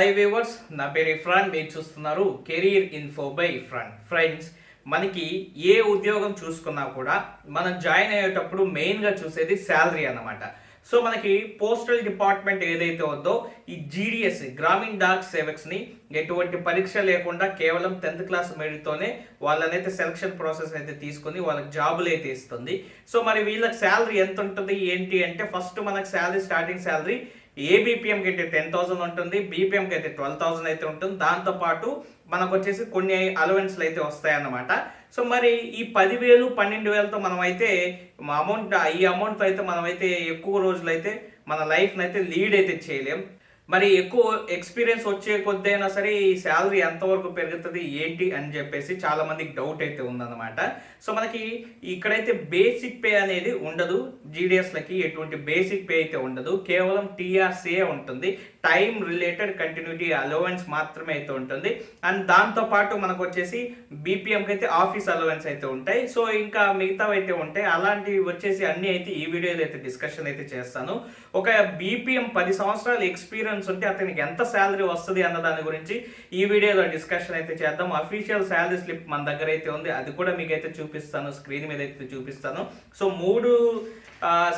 Hi viewers నా పేరు ఇఫ్రాన్ మీరు చూస్తున్నారు career info by Ifran friends మనకి ఏ ఉద్యోగం చూసుకున్నా కూడా మనం జాయిన్ అయ్యేటప్పుడు మెయిన్గా చూసేది శాలరీ అన్నమాట. సో మనకి పోస్టల్ డిపార్ట్మెంట్ ఏదైతే ఉందో ఈ జీడిఎస్ గ్రామీణ డాక్ సేవక్స్ని ఎటువంటి పరీక్ష లేకుండా కేవలం టెన్త్ క్లాస్ మెరిట్తోనే వాళ్ళనైతే సెలక్షన్ ప్రాసెస్ అయితే తీసుకొని వాళ్ళకి జాబులు అయితే ఇస్తుంది. సో మరి వీళ్ళకి శాలరీ ఎంత ఉంటుంది ఏంటి అంటే ఫస్ట్ మనకి శాలరీ స్టార్టింగ్ శాలరీ ఏబిపిఎంకి అయితే టెన్ థౌసండ్ ఉంటుంది బీపీఎంకి అయితే ట్వెల్వ్ థౌసండ్ అయితే ఉంటుంది. దాంతోపాటు మనకు వచ్చేసి కొన్ని అలవెన్స్లు అయితే వస్తాయన్నమాట. సో మరి ఈ పదివేలు పన్నెండు వేలతో మనం అయితే అమౌంట్ ఈ అమౌంట్తో అయితే మనం అయితే ఎక్కువ రోజులు అయితే మన లైఫ్ని అయితే లీడ్ అయితే చేయలేం. మరి ఎక్కువ ఎక్స్పీరియన్స్ వచ్చే కొద్దైనా సరే ఈ శాలరీ ఎంతవరకు పెరుగుతుంది ఏంటి అని చెప్పేసి చాలా మందికి డౌట్ అయితే ఉందన్నమాట. సో మనకి ఇక్కడైతే బేసిక్ పే అనేది ఉండదు. జీడిఎస్లకి ఎటువంటి బేసిక్ పే అయితే ఉండదు. కేవలం టీఆర్సీఏ ఉంటుంది. టైం రిలేటెడ్ కంటిన్యూటీ అలవెన్స్ మాత్రమే అయితే ఉంటుంది. అండ్ దాంతో పాటు మనకు వచ్చేసి బీపీఎంకి అయితే ఆఫీస్ అలవెన్స్ అయితే ఉంటాయి. సో ఇంకా మిగతావి అయితే ఉంటాయి. అలాంటివి వచ్చేసి అన్ని అయితే ఈ వీడియోలో అయితే డిస్కషన్ అయితే చేస్తాను. ఒక బీపీఎం పది సంవత్సరాల ఎక్స్పీరియన్స్ ఉంటే అతనికి ఎంత శాలరీ వస్తుంది అన్న దాని గురించి ఈ వీడియోలో డిస్కషన్ అయితే చేద్దాం. అఫీషియల్ శాలరీ స్లిప్ మన దగ్గర అయితే ఉంది. అది కూడా మీకు అయితే చూపిస్తాను. స్క్రీన్ మీద అయితే చూపిస్తాను. సో మూడు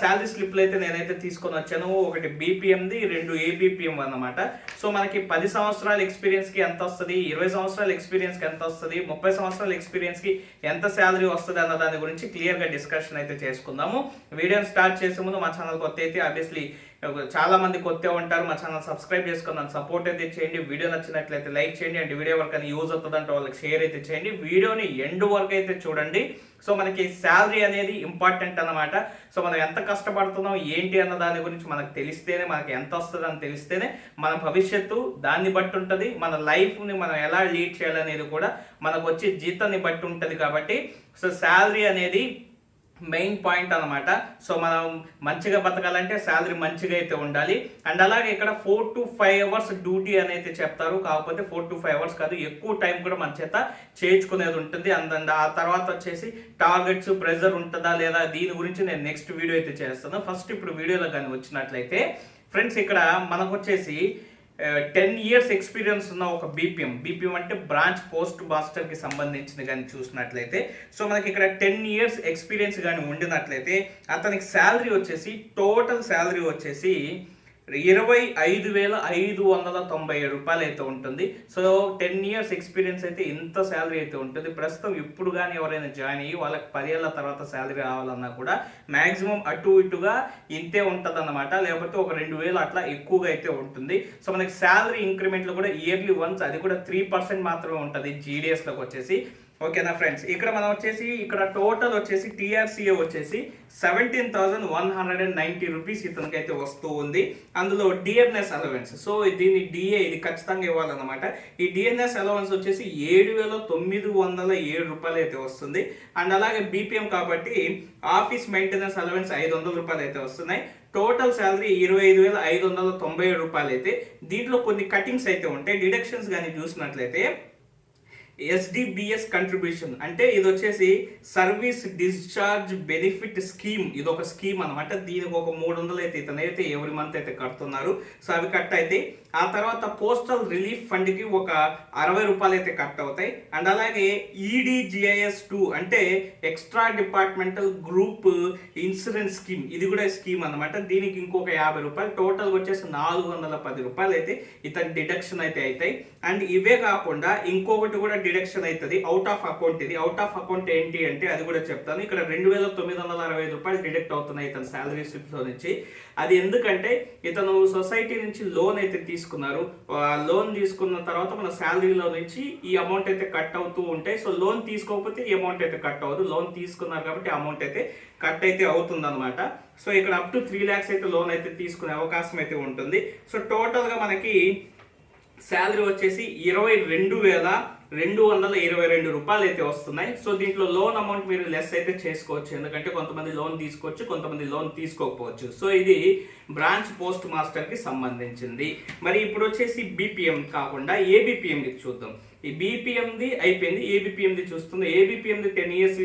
శాలరీ స్లిప్లు అయితే నేనైతే తీసుకొని వచ్చాను. ఒకటి బీపీఎంది రెండు ఏబీపీఎం అనమాట సో మనకి పది సంవత్సరాల ఎక్స్పీరియన్స్కి ఎంత వస్తుంది? ఇరవై సంవత్సరాల ఎక్స్పీరియన్స్కి ఎంత వస్తుంది? ముప్పై సంవత్సరాల ఎక్స్పీరియన్స్కి ఎంత శాలరీ వస్తుంది అన్న దాని గురించి క్లియర్గా డిస్కషన్ అయితే చేసుకుందాము. వీడియోని స్టార్ట్ చేసే ముందు మా ఛానల్ కొత్త అయితే ఆబ్వియస్లీ చాలా మంది కొత్త ఉంటారు మా ఛానల్ సబ్స్క్రైబ్ చేసుకుని నన్ను సపోర్ట్ అయితే చేయండి. వీడియో నచ్చినట్లయితే లైక్ చేయండి. అండ్ వీడియో వరకు అని యూజ్ అవుతుందంటే వాళ్ళకి షేర్ అయితే చేయండి. వీడియోని ఎండ్ వరకు అయితే చూడండి. సో మనకి శాలరీ అనేది ఇంపార్టెంట్ అనమాట సో మనం ఎంత కష్టపడుతున్నాం ఏంటి అన్న దాని గురించి మనకు తెలిస్తేనే మనకి ఎంత వస్తుంది అని తెలిస్తేనే మన భవిష్యత్తు దాన్ని బట్టి ఉంటుంది. మన లైఫ్ని మనం ఎలా లీడ్ చేయాలనేది కూడా మనకు వచ్చే జీతాన్ని బట్టి ఉంటుంది కాబట్టి. సో శాలరీ అనేది మెయిన్ పాయింట్ అనమాట సో మనం మంచిగా బతకాలంటే శాలరీ మంచిగా అయితే ఉండాలి. అండ్ అలాగే ఇక్కడ four to five hours duty అని అయితే చెప్తారు. కాకపోతే ఫోర్ టు ఫైవ్ అవర్స్ కాదు ఎక్కువ టైం కూడా మన చేత చేయించుకునేది ఉంటుంది. అండ్ ఆ తర్వాత వచ్చేసి టార్గెట్స్ ప్రెజర్ ఉంటుందా లేదా దీని గురించి నేను నెక్స్ట్ వీడియో అయితే చేస్తాను. ఫస్ట్ ఇప్పుడు వీడియోలో కానీ వచ్చినట్లయితే ఫ్రెండ్స్ ఇక్కడ మనకు వచ్చేసి టెన్ ఇయర్స్ ఎక్స్పీరియన్స్ ఉన్న ఒక బీపీఎం బీపీఎం అంటే బ్రాంచ్ పోస్ట్ మాస్టర్కి సంబంధించింది కానీ చూసినట్లయితే సో మనకి ఇక్కడ టెన్ ఇయర్స్ ఎక్స్పీరియన్స్ కానీ ఉండినట్లయితే అతనికి శాలరీ వచ్చేసి టోటల్ శాలరీ వచ్చేసి ఇరవై ఐదు వేల ఐదు వందల తొంభై ఏడు రూపాయలు అయితే ఉంటుంది. సో టెన్ ఇయర్స్ ఎక్స్పీరియన్స్ అయితే ఇంత శాలరీ అయితే ఉంటుంది. ప్రస్తుతం ఇప్పుడు కానీ ఎవరైనా జాయిన్ అయ్యి వాళ్ళకి పదేళ్ళ తర్వాత శాలరీ రావాలన్నా కూడా మ్యాక్సిమం అటు ఇటుగా ఇంతే ఉంటుంది అన్నమాట లేకపోతే ఒక రెండు వేలు అట్లా ఎక్కువగా అయితే ఉంటుంది. సో మనకి శాలరీ ఇంక్రిమెంట్లు కూడా ఇయర్లీ వన్స్ అది కూడా త్రీ పర్సెంట్ మాత్రమే ఉంటుంది. జీడిఎస్లోకి వచ్చేసి. ఓకేనా ఫ్రెండ్స్? ఇక్కడ మనం వచ్చేసి ఇక్కడ టోటల్ వచ్చేసి టీఆర్సీఏ వచ్చేసి seventeen thousand one hundred and ninety rupees ఇతనికి అయితే వస్తూ ఉంది. అందులో డిఎన్ఎస్ అలవెన్స్ సో దీన్ని డిఏ ఇది ఖచ్చితంగా ఇవ్వాలన్నమాట. ఈ డిఎన్ఎస్ అలవెన్స్ వచ్చేసి ఏడు వేల తొమ్మిది వందల ఏడు రూపాయలు అయితే వస్తుంది. అండ్ అలాగే బీపీఎం కాబట్టి ఆఫీస్ మెయింటెనెన్స్ అలవెన్స్ ఐదు వందల రూపాయలు అయితే వస్తున్నాయి. టోటల్ శాలరీ ఇరవై ఐదు వేల ఐదు వందల తొంభై ఏడు రూపాయలు అయితే దీంట్లో కొన్ని కటింగ్స్ అయితే ఉంటాయి. డిడక్షన్స్ కానీ చూసినట్లయితే ఎస్డిబిఎస్ కంట్రిబ్యూషన్ అంటే ఇది వచ్చేసి సర్వీస్ డిశ్చార్జ్ బెనిఫిట్ స్కీమ్ ఇది ఒక స్కీమ్ అనమాట దీనికి ఒక మూడు వందలు అయితే ఇతనైతే ఎవరి మంత్ అయితే కడుతున్నారు. సో అవి కట్ అయితే ఆ తర్వాత పోస్టల్ రిలీఫ్ ఫండ్కి ఒక అరవై రూపాయలు అయితే కట్ అవుతాయి. అండ్ అలాగే ఈడిజిఐఎస్ టూ అంటే extra departmental group insurance scheme ఇది కూడా స్కీమ్ అనమాట దీనికి ఇంకొక యాభై రూపాయలు. టోటల్ వచ్చేసి నాలుగు వందల పది రూపాయలు అయితే ఇతని డిడక్షన్ అయితే అవుతాయి. అండ్ ఇవే కాకుండా ఇంకొకటి కూడా డిడక్షన్ అవుతుంది అవుట్ ఆఫ్ అకౌంట్ ఇది. అవుట్ ఆఫ్ అకౌంట్ ఏంటి అంటే అది కూడా చెప్తాను. ఇక్కడ రెండు వేల తొమ్మిది వందల అరవై ఐదు రూపాయలు డిడక్ట్ అవుతున్నాయి ఇతను శాలరీ స్లిప్లో నుంచి. అది ఎందుకంటే ఇతను సొసైటీ నుంచి లోన్ అయితే తీసుకున్నారు. లోన్ తీసుకున్న తర్వాత మన శాలరీలో నుంచి ఈ అమౌంట్ అయితే కట్ అవుతూ ఉంటాయి. సో లోన్ తీసుకోకపోతే ఈ అమౌంట్ అయితే కట్ అవ్వదు. లోన్ తీసుకున్నారు కాబట్టి అమౌంట్ అయితే కట్ అయితే అవుతుందన్నమాట. సో ఇక్కడ అప్ టు త్రీ ల్యాక్స్ అయితే లోన్ అయితే తీసుకునే అవకాశం అయితే ఉంటుంది. సో టోటల్గా మనకి శాలరీ వచ్చేసి ఇరవై రెండు వేల రెండు వందల ఇరవై రెండు రూపాయలు అయితే వస్తున్నాయి. సో దీంట్లో లోన్ అమౌంట్ మీరు లెస్ అయితే చేసుకోవచ్చు. ఎందుకంటే కొంతమంది లోన్ తీసుకోవచ్చు కొంతమంది లోన్ తీసుకోకపోవచ్చు. సో ఇది బ్రాంచ్ పోస్ట్ మాస్టర్కి సంబంధించింది. మరి ఇప్పుడు వచ్చేసి బీపీఎం కాకుండా ఏబిపిఎంకి చూద్దాం. ఈ బీపీఎంది అయిపోయింది. ఏబిపిఎంది చూస్తుంది. ఏబిపిఎంది టెన్ ఇయర్స్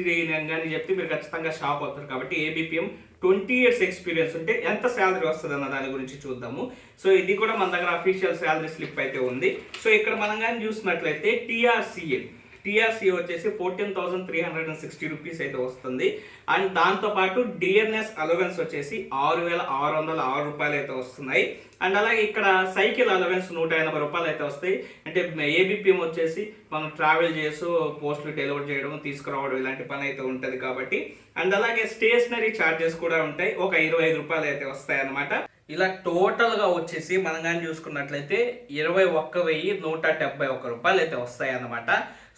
కానీ చెప్తే మీరు ఖచ్చితంగా షాక్ అవుతారు. కాబట్టి ఏబిపిఎం ట్వంటీ ఇయర్స్ ఎక్స్పీరియన్స్ ఉంటే ఎంత శాలరీ వస్తుంది అన్న దాని గురించి చూద్దాము. సో ఇది కూడా మన దగ్గర అఫీషియల్ శాలరీ స్లిప్ అయితే ఉంది. సో ఇక్కడ మనం కానీ చూసినట్లయితే టీఆర్సీఏ టీఆర్సీ వచ్చేసి fourteen thousand three hundred and sixty rupees అయితే వస్తుంది. అండ్ దాంతోపాటు డిఎన్ఎస్ అలవెన్స్ వచ్చేసి ఆరు వేల ఆరు వందల ఆరు రూపాయలు అయితే వస్తున్నాయి. అండ్ అలాగే ఇక్కడ సైకిల్ అలవెన్స్ నూట ఎనభై రూపాయలు అయితే వస్తాయి. అంటే ఏబిపిఎం వచ్చేసి మనం ట్రావెల్ చేస్తూ పోస్టులు డెలివర్ చేయడం తీసుకురావడం ఇలాంటి పని అయితే ఉంటుంది కాబట్టి. అండ్ అలాగే స్టేషనరీ ఛార్జెస్ కూడా ఉంటాయి. ఒక ఇరవై ఐదు రూపాయలు అయితే వస్తాయి అన్నమాట. ఇలా టోటల్గా వచ్చేసి మనం కానీ చూసుకున్నట్లయితే ఇరవై ఒక్క వెయ్యి నూట డెబ్బై ఒక్క రూపాయలు అయితే వస్తాయి అన్నమాట.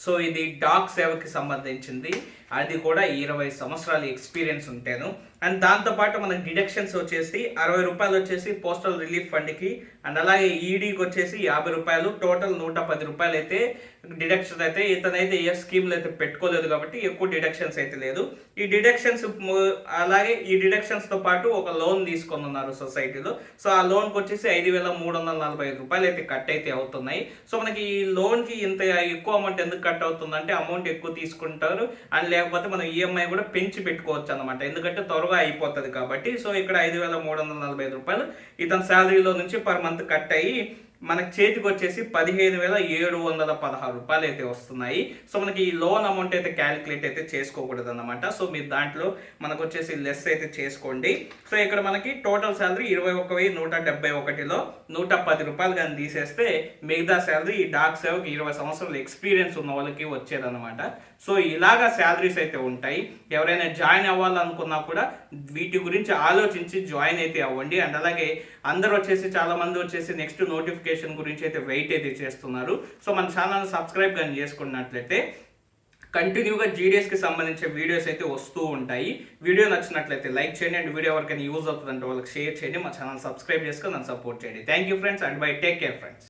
సో ఇది డాక్ సేవకి సంబంధించింది. అది కూడా ఇరవై సంవత్సరాల ఎక్స్పీరియన్స్ ఉంటాను. అండ్ దాంతోపాటు మనకి డిడక్షన్స్ వచ్చేసి అరవై రూపాయలు వచ్చేసి పోస్టల్ రిలీఫ్ ఫండ్కి అండ్ అలాగే ఈడీకి వచ్చేసి యాభై రూపాయలు టోటల్ నూట పది రూపాయలు అయితే డిడక్షన్స్ అయితే ఇతనైతే ఏ స్కీమ్లు అయితే పెట్టుకోలేదు కాబట్టి ఎక్కువ డిడక్షన్స్ అయితే లేదు. ఈ డిడక్షన్స్ అలాగే ఈ డిడక్షన్స్తో పాటు ఒక లోన్ తీసుకొని ఉన్నారు సొసైటీలో. సో ఆ లోన్కి వచ్చేసి ఐదు వేల మూడు వందల నలభై ఐదు రూపాయలు అయితే కట్ అయితే అవుతున్నాయి. సో మనకి ఈ లోన్కి ఇంత ఎక్కువ అమౌంట్ ఎందుకు కట్ అవుతుందంటే అమౌంట్ ఎక్కువ తీసుకుంటారు. అండ్ లేకపోతే మనం ఈఎంఐ కూడా పెంచి పెట్టుకోవచ్చు అనమాట ఎందుకంటే త్వరగా అయిపోతుంది కాబట్టి. సో ఇక్కడ ఐదు వేల మూడు వందల నలభై ఐదు రూపాయలు ఇతని శాలరీలో నుంచి పర్ మంత్ కట్ అయ్యి మనకి చేతికి వచ్చేసి పదిహేను వేల ఏడు వందల పదహారు రూపాయలు అయితే వస్తున్నాయి. సో మనకి ఈ లోన్ అమౌంట్ అయితే క్యాలిక్యులేట్ అయితే చేసుకోకూడదు అనమాట సో మీరు దాంట్లో మనకు వచ్చేసి లెస్ అయితే చేసుకోండి. సో ఇక్కడ మనకి టోటల్ శాలరీ ఇరవై ఒక వెయ్యి నూట డెబ్బై ఒకటిలో నూట పది రూపాయలు కానీ తీసేస్తే మిగతా శాలరీ ఈ డాక్ సేవకి ఇరవై సంవత్సరాల ఎక్స్పీరియన్స్ ఉన్న వాళ్ళకి వచ్చేదన్నమాట. సో ఇలాగా శాలరీస్ అయితే ఉంటాయి. ఎవరైనా జాయిన్ అవ్వాలనుకున్నా కూడా వీటి గురించి ఆలోచించి జాయిన్ అయితే అవ్వండి. అండ్ అలాగే అందరు వచ్చేసి చాలామంది వచ్చేసి నెక్స్ట్ నోటిఫికేషన్ నోటిఫికేషన్ గురించి అయితే వెయిట్ అయితే చేస్తున్నారు. సో మన ఛానల్ సబ్స్క్రైబ్ కానీ చేసుకున్నట్లయితే కంటిన్యూగా జీడిఎస్కి సంబంధించిన వీడియోస్ అయితే వస్తూ ఉంటాయి. వీడియో నచ్చినట్లయితే లైక్ చేయండి అండ్ వీడియో ఎవరికైనా యూజ్ అవుతుందంటే వాళ్ళకి షేర్ చేయండి. మా ఛానల్ సబ్స్క్రైబ్ చేసుకొని నన్ను సపోర్ట్ చేయండి. Thank you friends and bye take care friends